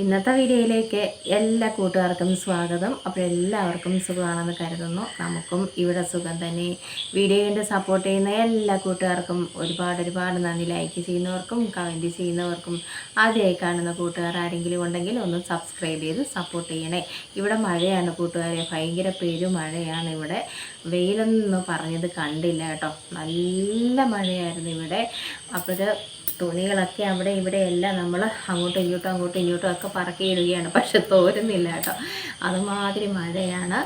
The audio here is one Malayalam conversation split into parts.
ഇന്നത്തെ വീഡിയോയിലേക്ക് എല്ലാ കൂട്ടുകാർക്കും സ്വാഗതം. അപ്പോൾ എല്ലാവർക്കും സുഖമാണെന്ന് കരുതുന്നു. നമുക്കും ഇവിടെ സുഖം തന്നെ. വീഡിയോ കണ്ട് സപ്പോർട്ട് ചെയ്യുന്ന എല്ലാ കൂട്ടുകാർക്കും ഒരുപാട് ഒരുപാട് നന്ദി. ലൈക്ക് ചെയ്യുന്നവർക്കും കമന്റ് ചെയ്യുന്നവർക്കും ആദ്യമായി കാണുന്ന കൂട്ടുകാർ ആരെങ്കിലും ഉണ്ടെങ്കിൽ ഒന്ന് സബ്സ്ക്രൈബ് ചെയ്ത് സപ്പോർട്ട് ചെയ്യണേ. ഇവിടെ മഴയാണ് കൂട്ടുകാരെ. ഭയങ്കര പേര് മഴയാണ് ഇവിടെ. വെയിലൊന്നും പറഞ്ഞത് കണ്ടില്ല കേട്ടോ. നല്ല മഴയായിരുന്നു ഇവിടെ. അപ്പോൾ തുണികളൊക്കെ അവിടെ ഇവിടെ എല്ലാം നമ്മൾ അങ്ങോട്ടും ഇങ്ങോട്ടും അങ്ങോട്ടും ഇങ്ങോട്ടും ഒക്കെ പറക്കിയിടുകയാണ്. പക്ഷെ തോരുന്നില്ല കേട്ടോ. അതുമാതിരി മഴയാണ്.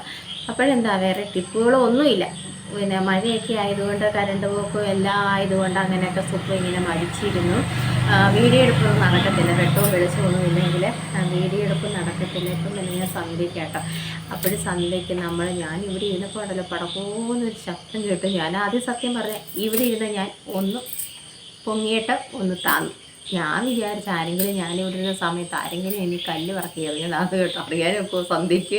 അപ്പോഴെന്താ വേറെ ടിപ്പുകളോ ഒന്നുമില്ല പിന്നെ മഴയൊക്കെ ആയതുകൊണ്ട് കരണ്ട് പോക്കും എല്ലാം ആയതുകൊണ്ട് അങ്ങനെയൊക്കെ സുപ്പ് ഇങ്ങനെ മടിച്ചിരുന്നു. വീഡിയോ എടുപ്പൊന്നും നടക്കത്തില്ല. വെട്ടവും വെളിച്ചമൊന്നും ഇല്ലെങ്കിൽ വീഡിയോ എടുപ്പ് നടക്കത്തില്ല. ഇപ്പം പിന്നെ ഞാൻ സന്ധ്യയ്ക്ക് കേട്ടോ. അപ്പോഴും സന്ധ്യയ്ക്ക് നമ്മൾ ഞാൻ ഇവിടെ ഇരുന്നപ്പോൾ ഉണ്ടല്ലോ പടക്കോന്നൊരു ശബ്ദം കേട്ടു. ഞാൻ ആദ്യം സത്യം പറഞ്ഞ ഇവിടെ ഇരുന്ന് ഞാൻ ഒന്ന് പൊങ്ങിയിട്ട് ഒന്ന് താന്നു ഞാൻ വിചാരിച്ച ആരെങ്കിലും ഞാനിവിടെ ഇരുന്ന സമയത്ത് ആരെങ്കിലും എനിക്ക് കല്ല് പറക്കി എറിഞ്ഞത് കേട്ടോ. അറിയാനും ഇപ്പോൾ സന്ധ്യയ്ക്ക്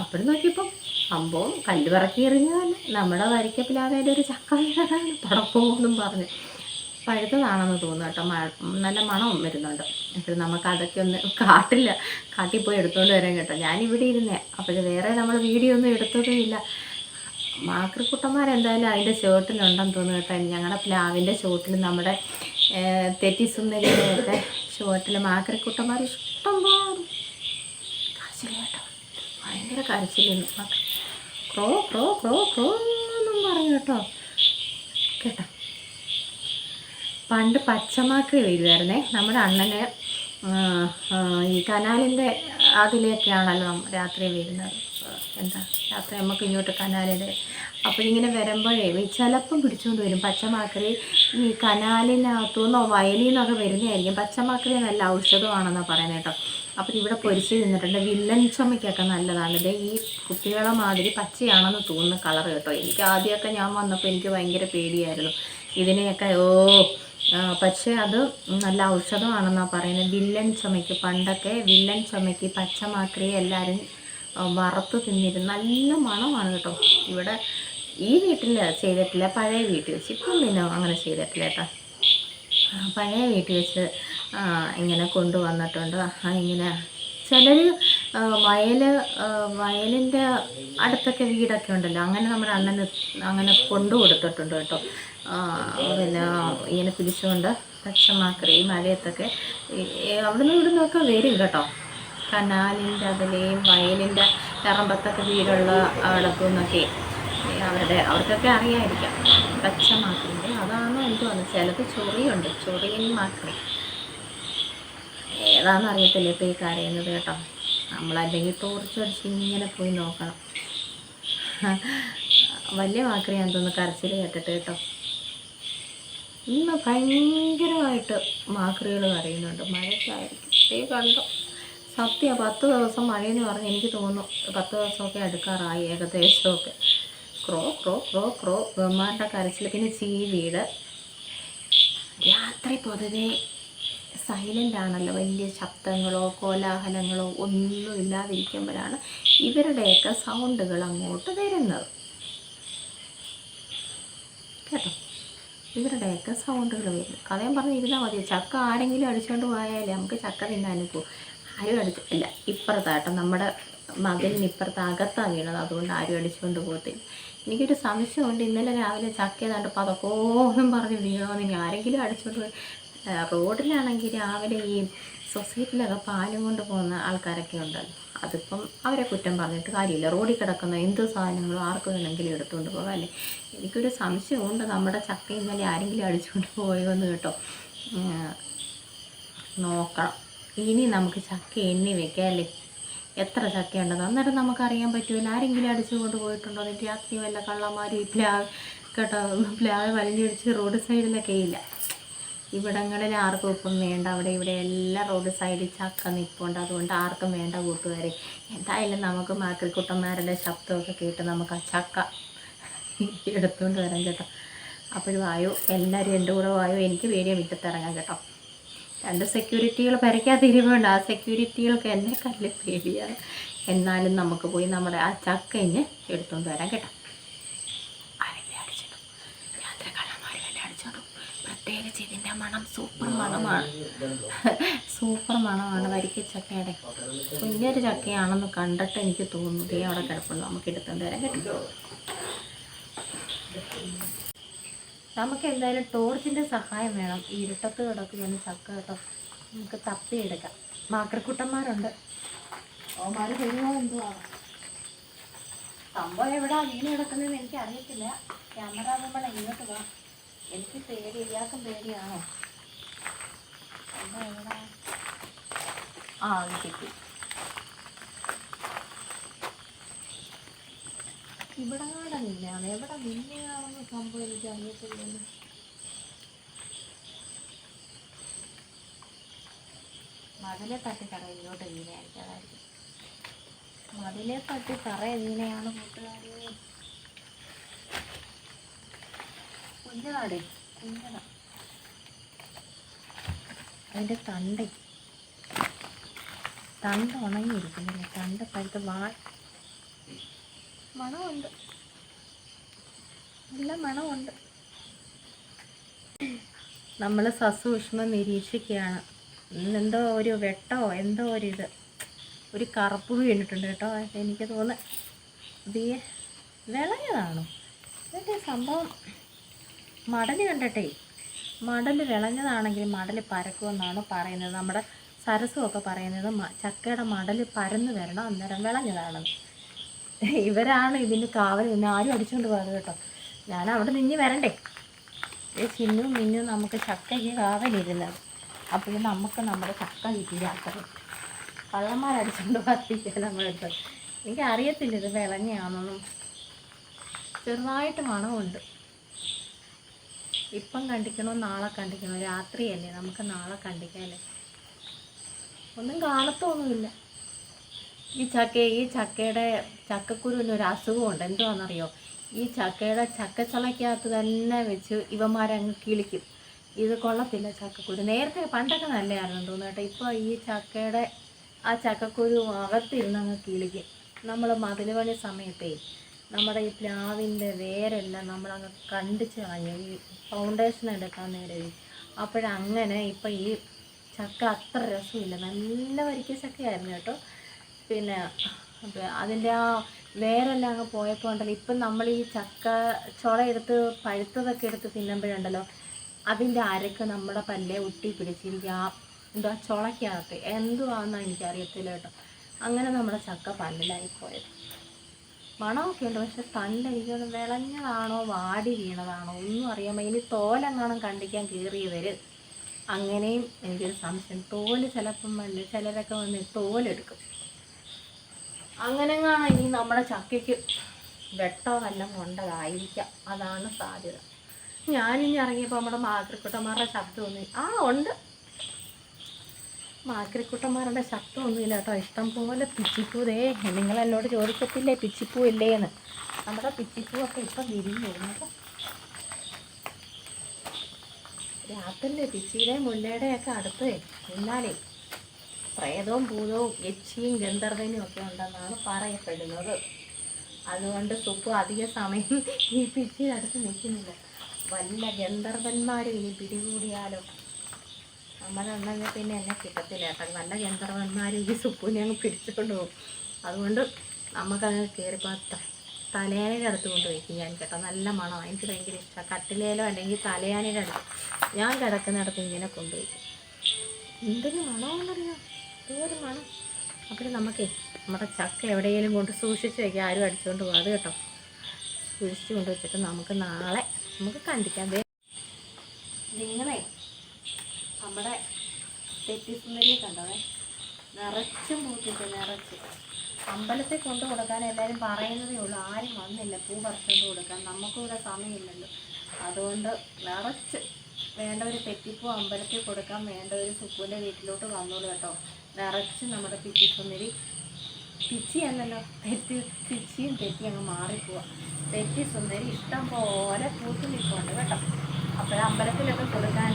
അപ്പോഴും നോക്കിയപ്പം സംഭവം കല്ല് പറക്കി എറിഞ്ഞതല്ല. നമ്മുടെ വരിക്കപ്പിലാവേന്റെ ഒരു ചക്ക വീണതാണ് പടക്കോന്നും പറഞ്ഞ്. പഴുത്തതാണെന്ന് തോന്നുന്നു കേട്ടോ. മഴ നല്ല മണവും വരുന്നുണ്ട്. അപ്പോൾ നമുക്ക് അതൊക്കെ ഒന്ന് കാട്ടില്ല. കാട്ടിൽ പോയി എടുത്തുകൊണ്ട് വരാൻ കേട്ടോ. ഞാനിവിടെ ഇരുന്നേ. അപ്പോൾ വേറെ നമ്മൾ വീഡിയോ ഒന്നും എടുത്തതേ ഇല്ല. മാക്രിക്കുട്ടന്മാരെന്തായാലും അതിന്റെ ഷർട്ടിലുണ്ടെന്ന് തോന്നുന്നു കേട്ടോ. ഞങ്ങളുടെ പ്ലാവിന്റെ ഷോട്ടിൽ നമ്മുടെ തെറ്റിസുന്ദരിയുടെയൊക്കെ ഷോട്ടിൽ മാക്രിക്കുട്ടന്മാർ ഇഷ്ടം പോലെ കേട്ടോ. ഭയങ്കര കരച്ചിൽ ക്രോ ക്രോ ക്രോ ക്രോ എന്നും പറഞ്ഞു കേട്ടോ. കേട്ടോ. പണ്ട് പച്ചമാക്രി വരുമായിരുന്നേ നമ്മുടെ അണ്ണന് ഈ കനാലിന്റെ അതിലേക്കാണല്ലോ രാത്രി വരുന്നത്. എന്താ രാത്രി നമുക്ക് ഇങ്ങോട്ട് കനാലിന്റെ അപ്പോൾ ഇങ്ങനെ വരുമ്പോഴേ ചിലപ്പം പിടിച്ചുകൊണ്ട് വരും. പച്ചമാക്കറി ഈ കനാലിനകത്തുനിന്നോ വയലിൽ നിന്നൊക്കെ വരുന്നതായിരിക്കും. പച്ചമാക്കറി നല്ല ഔഷധമാണെന്നാണ് പറയുന്നത് കേട്ടോ. അപ്പോൾ ഇവിടെ പൊരിച്ച് തിന്നിട്ടുണ്ട്. വില്ലൻ ചുമയ്ക്കൊക്കെ നല്ലതാണ്. ഇത് ഈ കുട്ടികളെ മാതിരി പച്ചയാണെന്ന് തോന്നുന്ന കളർ കേട്ടോ. എനിക്ക് ആദ്യമൊക്കെ ഞാൻ വന്നപ്പോൾ എനിക്ക് ഭയങ്കര പേടിയായിരുന്നു. ഇതിനെയൊക്കെ ഓ പക്ഷേ അത് നല്ല ഔഷധമാണെന്നാണ് പറയുന്നത്. വില്ലൻ ചുമയ്ക്ക് പണ്ടൊക്കെ വില്ലൻ ചുമയ്ക്ക് പച്ചമാക്രിയെ എല്ലാവരും വറുത്ത് തിന്നിരുന്നു നല്ല മണമാണ് കേട്ടോ. ഇവിടെ ഈ വീട്ടിൽ ചെയ്തിട്ടില്ല പഴയ വീട്ടിൽ വെച്ച്. ഇപ്പം പിന്നെ അങ്ങനെ ചെയ്തിട്ടില്ല കേട്ടോ. പഴയ വീട്ടിൽ വെച്ച് ഇങ്ങനെ കൊണ്ടുവന്നിട്ടുണ്ട്. ഇങ്ങനെ ചിലർ വയൽ വയലിന്റെ അടുത്തൊക്കെ വീടൊക്കെ ഉണ്ടല്ലോ. അങ്ങനെ നമ്മുടെ അണ്ണന് അങ്ങനെ കൊണ്ടു കൊടുത്തിട്ടുണ്ട് കേട്ടോ. പിന്നെ ഇങ്ങനെ പിടിച്ചുകൊണ്ട് പച്ചമാക്കറി മലയത്തൊക്കെ അവിടുന്ന് ഇവിടുന്നൊക്കെ വരും കേട്ടോ. കനാലിന്റെ അതിലെയും വയലിന്റെ തറമ്പത്തൊക്കെ വീടുള്ള അവിടത്തു നിന്നൊക്കെ അവരുടെ അവർക്കൊക്കെ അറിയാമായിരിക്കാം അതാണ് അതാണോ തോന്നുന്നത്. ചിലത് ചൊറിയുണ്ട്. ചൊറിയൻ മാക്രി. ഏതാണെന്ന് അറിയത്തില്ല ഇപ്പോൾ ഈ കരയുന്നത് കേട്ടോ. നമ്മളല്ലെങ്കിൽ ടോർച്ചടിച്ച് ഇങ്ങനെ പോയി നോക്കണം. വലിയ മാക്രിയാന്ന് തോന്നുന്നു കരച്ചിൽ കേട്ടിട്ട് കേട്ടോ. ഇന്ന് ഭയങ്കരമായിട്ട് മാക്രികൾ കരയുന്നുണ്ട്. മഴയ്ക്കായിരിക്കും കണ്ടോ? സത്യം പത്ത് ദിവസം മഴയെന്ന് പറഞ്ഞ് എനിക്ക് തോന്നുന്നു പത്ത് ദിവസമൊക്കെ അടുക്കാറായി ഏകദേശമൊക്കെ. ക്രോ ക്രോ ക്രോ ക്രോ ബഹ്മാരുടെ കരച്ചിൽ പിന്നെ ചീവീട്. രാത്രി പൊതുവേ സൈലന്റ് ആണല്ലോ. വലിയ ശബ്ദങ്ങളോ കോലാഹലങ്ങളോ ഒന്നും ഇല്ലാതിരിക്കുമ്പോഴാണ് ഇവരുടെയൊക്കെ സൗണ്ടുകൾ അങ്ങോട്ട് വരുന്നത്. കേട്ടോ? ഇവരുടെയൊക്കെ സൗണ്ടുകൾ വരുന്നത്. കഥയും പറഞ്ഞിരുന്നാൽ മതി. ചക്ക ആരെങ്കിലും അടിച്ചുകൊണ്ട് പോയാലേ നമുക്ക് ചക്ക തിന്നാനും പോകും ആരും അടിച്ചിട്ടില്ല ഇപ്പുറത്താട്ടോ നമ്മുടെ മകനിന് ഇപ്പുറത്ത് അകത്താണ് വീണത്. അതുകൊണ്ട് ആരും അടിച്ചുകൊണ്ട് പോകത്തില്ല. എനിക്കൊരു സംശയമുണ്ട്. ഇന്നലെ രാവിലെ ചക്ക ഏതാണ്ട് പതക്കോന്നും പറഞ്ഞ് വീണോന്നെങ്കിൽ ആരെങ്കിലും അടിച്ചുകൊണ്ട് പോയി. റോഡിലാണെങ്കിൽ രാവിലെ ഈ സൊസൈറ്റിയിലൊക്കെ പാലും കൊണ്ട് പോകുന്ന ആൾക്കാരൊക്കെ ഉണ്ടല്ലോ. അതിപ്പം അവരെ കുറ്റം പറഞ്ഞിട്ട് കാര്യമില്ല. റോഡിൽ കിടക്കുന്ന എന്ത് സാധനങ്ങളും ആർക്ക് വേണമെങ്കിലും എടുത്തുകൊണ്ട് പോകാം അല്ലേ? എനിക്കൊരു സംശയമുണ്ട്. നമ്മുടെ ചക്ക ഇന്നലെ ആരെങ്കിലും അടിച്ചുകൊണ്ട് പോയോ എന്ന് കേട്ടോ. നോക്കണം. ഇനി നമുക്ക് ചക്ക എണ്ണി വെക്കാം അല്ലേ? എത്ര ചക്ക ഉണ്ടെന്ന് അന്നേരം നമുക്കറിയാൻ പറ്റുമല്ലോ ആരെങ്കിലും അടിച്ചു കൊണ്ട് പോയിട്ടുണ്ടോ? എന്നിട്ട് രാത്രി വല്ല കള്ളന്മാരും ഈ പ്ലാവ് കേട്ടോ പ്ലാവ് വലിഞ്ഞടിച്ച് റോഡ് സൈഡിലൊക്കെ ഇല്ല. ഇവിടങ്ങളിൽ ആർക്കും ഉപ്പും വേണ്ട. അവിടെ ഇവിടെ എല്ലാ റോഡ് സൈഡിൽ ചക്ക നിൽപ്പുണ്ട് അതുകൊണ്ട് ആർക്കും വേണ്ട കൂട്ടുകാരെ. എന്തായാലും നമുക്ക് മാക്രിക്കുട്ടന്മാരുടെ ശബ്ദമൊക്കെ കേട്ട് നമുക്ക് ആ ചക്ക എടുത്തുകൊണ്ട് വരാം കേട്ടോ. അപ്പോഴും വായോ? എല്ലാവരും എന്റെ കൂടെ വായോ? എനിക്ക് പേടിയ മുറ്റത്തിറങ്ങാം കേട്ടോ. രണ്ട് സെക്യൂരിറ്റികൾ പരിക്കാതിരിവുണ്ട് ആ സെക്യൂരിറ്റികൾക്ക് എന്നെ കല്ല് പേടിയാണ് എന്നാലും നമുക്ക് പോയി നമ്മുടെ ആ ചക്ക ഇഞ്ഞ് എടുത്തുകൊണ്ട് വരാം കേട്ടോ. ഇതിന്റെ മണം സൂപ്പർ മണമാണ്. സൂപ്പർ മണമാണ് വരിക്കച്ചക്കയുടെ കുഞ്ഞൊരു ചക്കയാണെന്ന് കണ്ടിട്ട് എനിക്ക് തോന്നുന്നു. അവിടെ കിടപ്പുള്ളൂ നമുക്ക് എടുത്തുകൊണ്ട് വരാൻ കേട്ടോ. നമുക്ക് എന്തായാലും ടോർച്ചിന്റെ സഹായം വേണം. ഇരുട്ടത്ത് കിടക്കുന്ന ചക്ക കേട്ടോ നമുക്ക് തപ്പിയെടുക്കാം. മാക്രക്കുട്ടന്മാരുണ്ട്. ഓമാര് വരുമോ എന്തുവാ? സംഭവം എവിടാ വീണ് കിടക്കുന്നതെന്ന് എനിക്ക് അറിയത്തില്ല ക്യാമറ നമ്മൾ ഇങ്ങോട്ട് വാ. എനിക്ക് പേടി ഇയാൾക്കും പേടിയാണോ? സംഭവം എവിടെ? ആ കിട്ടി. ഇവിടെ നിന്നെയാണ് എവിടെ നിന്നെയാണെന്ന് സംഭവം എനിക്ക് അറിയത്തില്ലല്ലോ മതിലെ തട്ടി തറ ഇങ്ങോട്ട് വീണായിരിക്കും അതായിരിക്കും. മതിലെ തട്ടി തറ വീണയാണ് കൂട്ടുകാരി? കുഞ്ഞനാടേ കുഞ്ഞത അതിന്റെ തണ്ട്. തണ്ട് ഉണങ്ങിയിരിക്കുന്നില്ല? തണ്ട് പഴുത്ത് വാ മണമുണ്ട്. നല്ല മണമുണ്ട്. നമ്മൾ സസൂക്ഷ്മം നിരീക്ഷിക്കുകയാണ്. എന്തോ ഒരു വെട്ടോ എന്തോ ഒരു ഇത്. ഒരു കറുപ്പ് വീണിട്ടുണ്ട് കേട്ടോ എനിക്ക് തോന്നുന്നു. ഇത് വിളഞ്ഞതാണോ? എന്നിട്ട് സംഭവം? മടൽ കണ്ടട്ടെ മടൽ വിളഞ്ഞതാണെങ്കിൽ മടൽ പരക്കുമെന്നാണ് പറയുന്നത്. നമ്മുടെ സരസുമൊക്കെ പറയുന്നത് ചക്കയുടെ മടൽ പരന്ന് വരണം അന്നേരം വിളഞ്ഞതാണെന്ന്. ഇവരാണ് ഇതിന് കാവൽ നിന്ന് ആരും അടിച്ചുകൊണ്ട് പോകുന്നത് കേട്ടോ. ഞാൻ അവിടെ നിന്ന് വരണ്ടേ? ചിന്നു മിന്നു നമുക്ക് ചക്കയ്ക്ക് കാവലിരുന്നത് അപ്പോൾ നമുക്ക് നമ്മുടെ ചക്ക കിട്ടിയാത്തത് കള്ളന്മാരടിച്ചുകൊണ്ട് പറ്റിക്കാൻ നമ്മളെടുത്ത് എനിക്ക് അറിയത്തില്ല ഇത് വിളഞ്ഞാണെന്നും ചെറുതായിട്ട് മണമുണ്ട്. ഇപ്പം കണ്ടിക്കണോ നാളെ കണ്ടിക്കണോ? രാത്രിയല്ലേ നമുക്ക് നാളെ കണ്ടിക്കാല്ലേ ഒന്നും കാണത്തൊന്നുമില്ല. ഈ ചക്ക ഈ ചക്കയുടെ ചക്കക്കുരുവിന് ഒരു അസുഖമുണ്ട് എന്തുവാണെന്നറിയോ ഈ ചക്കയുടെ ചക്കച്ചുളയ്ക്കകത്ത് തന്നെ വെച്ച് ഇവന്മാരങ്ങ് കിളിക്കും. ഇത് കൊള്ളത്തില്ല ചക്കക്കുരു. നേരത്തെ പണ്ടൊക്കെ നല്ലതായിരുന്നു കേട്ടോ. ഇപ്പോൾ ഈ ചക്കയുടെ ആ ചക്കക്കുരു അകത്തിരുന്ന് അങ്ങ് കിളിക്കും. നമ്മൾ മതിൽ പണി സമയത്തേ നമ്മുടെ ഈ പ്ലാവിന്റെ വേരെല്ലാം നമ്മളങ്ങ് കണ്ടിച്ച് കളഞ്ഞു ഈ ഫൗണ്ടേഷൻ എടുക്കാൻ നേരം അപ്പോഴങ്ങനെ ഇപ്പം ഈ ചക്ക അത്ര രസമില്ല. നല്ല വരിക്ക ചക്കയായിരുന്നു കേട്ടോ. പിന്നെ അതിന്റെ ആ വേരെല്ലാം അങ്ങ് പോയപ്പോൾ ഉണ്ടല്ലോ. ഇപ്പം നമ്മൾ ഈ ചക്ക ചുള എടുത്ത് പഴുത്തതൊക്കെ എടുത്ത് തിന്നുമ്പോഴുണ്ടല്ലോ അതിന്റെ അരക്ക് നമ്മുടെ പല്ലേ ഒട്ടി പിടിച്ചിരിക്കുക എന്താ ചുളയ്ക്കകത്ത്? എന്തുവാണെന്ന് എനിക്കറിയത്തില്ല കേട്ടോ. അങ്ങനെ നമ്മുടെ ചക്ക പല്ലിലായി പോയത്. മണമൊക്കെ ഉണ്ട് പക്ഷെ തണ്ട് എനിക്കൊന്ന് വിളഞ്ഞതാണോ വാടി വീണതാണോ ഒന്നും അറിയാൻ ഇനി തോലെങ്ങാണം കണ്ടിക്കാൻ കീറിയവർ അങ്ങനെയും എനിക്കൊരു സംശയം. തോൽ ചിലപ്പം വന്ന് ചിലരൊക്കെ വന്ന് തോലെടുക്കും. അങ്ങനെങ്ങാണ് ഇനി നമ്മുടെ ചക്കയ്ക്ക് വെട്ടോ വല്ലതും കൊണ്ടതായിരിക്കാം. അതാണ് സാധ്യത. ഞാനിനി ഇറങ്ങിയപ്പോൾ നമ്മുടെ മാതൃക്കുട്ടന്മാരുടെ ശബ്ദം ഒന്നും ആ ഉണ്ട്. മാക്രിക്കുട്ടന്മാരുടെ ശബ്ദം ഒന്നുമില്ല കേട്ടോ. ഇഷ്ടം പോലെ പിച്ചിപ്പൂതേ. നിങ്ങൾ എന്നോട് ചോദിക്കത്തില്ലേ പിച്ചിപ്പൂ ഇല്ലേ എന്ന് നമ്മുടെ പിച്ചിപ്പൂവൊക്കെ ഇപ്പം വിരിഞ്ഞു കേട്ടോ രാത്രിയിലെ പിച്ചിയുടെ മുല്ലയുടെ ഒക്കെ അടുത്ത് നിന്നാലേ പ്രേതവും ഭൂതവും യക്ഷിയും ഗന്ധർവനും ഒക്കെ ഉണ്ടെന്നാണ് പറയപ്പെടുന്നത്. അതുകൊണ്ട് സുപ്പു അധിക സമയം ഈ പിച്ചിനടുത്ത് നിൽക്കുന്നില്ല. വല്ല ഗന്ധർവന്മാരും ഇനി പിടികൂടിയാലോ നമ്മളെന്നെങ്കിൽ പിന്നെ എന്നെ കിട്ടത്തില്ല. കേട്ടോ നല്ല ഗന്ധർവന്മാരും ഈ സുപ്പുവിനെ അങ്ങ് പിടിച്ചുകൊണ്ട് പോകും. അതുകൊണ്ട് നമുക്കങ്ങ് കയറിപ്പോൾ തലയാനയുടെ അടുത്ത് കൊണ്ട് വയ്ക്കും ഞാൻ കേട്ടോ. നല്ല മണമാണ് എനിക്ക് ഭയങ്കര ഇഷ്ടമാണ് കട്ടിലേലോ അല്ലെങ്കിൽ തലയാനയുടെ അടുത്ത്. ഞാൻ കിടക്കുന്നിടത്ത് ഇങ്ങനെ കൊണ്ടുവയ്ക്കും എന്തൊരു മണമാണെന്നറിയോ? ഒരു അപ്പോൾ നമുക്കേ നമ്മുടെ ചക്ക എവിടെയെങ്കിലും കൊണ്ട് സൂക്ഷിച്ച് വയ്ക്കാം ആരും അടിച്ചുകൊണ്ട് പോകാതെ കേട്ടോ. സൂക്ഷിച്ച് കൊണ്ട് വെച്ചിട്ട് നമുക്ക് നാളെ നമുക്ക് കണ്ടിക്കാം. നിങ്ങളെ നമ്മുടെ തെറ്റിസുന്ദരിയെ കണ്ടോ നിറച്ചും പൂത്തിട്ട് നിറച്ച്. അമ്പലത്തിൽ കൊണ്ടു കൊടുക്കാൻ എല്ലാവരും പറയുന്നതേ ഉള്ളൂ. ആരും വന്നില്ല പൂ പറിച്ചുകൊണ്ട് കൊടുക്കാൻ. നമുക്കിവിടെ സമയമില്ലല്ലോ. അതുകൊണ്ട് നിറച്ച് വേണ്ട ഒരു തെറ്റിപ്പൂ അമ്പലത്തിൽ കൊടുക്കാൻ വേണ്ട ഒരു സുക്കുവിന്റെ വീട്ടിലോട്ട് വന്നോളൂ കേട്ടോ. നിറച്ച് നമ്മുടെ പിച്ചിസുന്ദരി പിച്ചി അല്ലല്ലോ തെറ്റി പിച്ചിയും തെറ്റി അങ്ങ് മാറിപ്പോവാ. തെറ്റി സുന്ദരി ഇഷ്ടം പോലെ പൂത്തു നിൽക്കുന്നുണ്ട് കേട്ടോ. അപ്പോൾ അമ്പലത്തിലൊക്കെ കൊടുക്കാൻ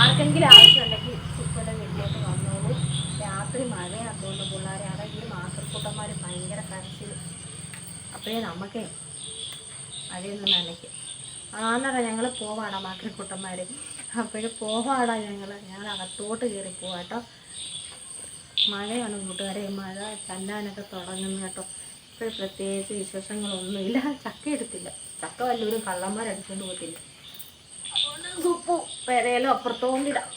ആർക്കെങ്കിലും ആവശ്യമുണ്ടെങ്കിൽ സുക്കുവിന്റെ വീട്ടിലേക്ക് വന്നോളൂ. രാത്രി മഴയാത്തോണ്ട് പിള്ളേരെ ആണെങ്കിൽ മാസക്കൂട്ടന്മാർ ഭയങ്കര കരച്ചിൽ അപ്പോഴേ നമുക്കേ മഴയൊന്നും നനയ്ക്കും ആന്നറ ഞങ്ങൾ പോവാണ് മാക്രിക്കുട്ടന്മാർ അപ്പോഴും പോവാടാ ഞങ്ങൾ ഞങ്ങൾ അകത്തോട്ട് കയറി പോവാട്ടോ മഴയാണ് കൂട്ടുകാരെ. മഴ ചല്ലാനൊക്കെ തുടങ്ങുന്നു കേട്ടോ. ഇപ്പോഴും പ്രത്യേകിച്ച് വിശേഷങ്ങളൊന്നുമില്ല. ചക്ക എടുത്തില്ല. ചക്ക വല്ലവരും കള്ളന്മാരടിച്ചുകൊണ്ട് പോയിട്ടില്ല അതുകൊണ്ട് സുപ്പു പെരയിലും അപ്പുറത്തോണ്ടിടാം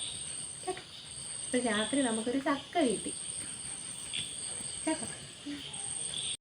കേട്ടോ. ഇപ്പൊ രാത്രി നമുക്കൊരു ചക്ക കിട്ടി. കേട്ടോ.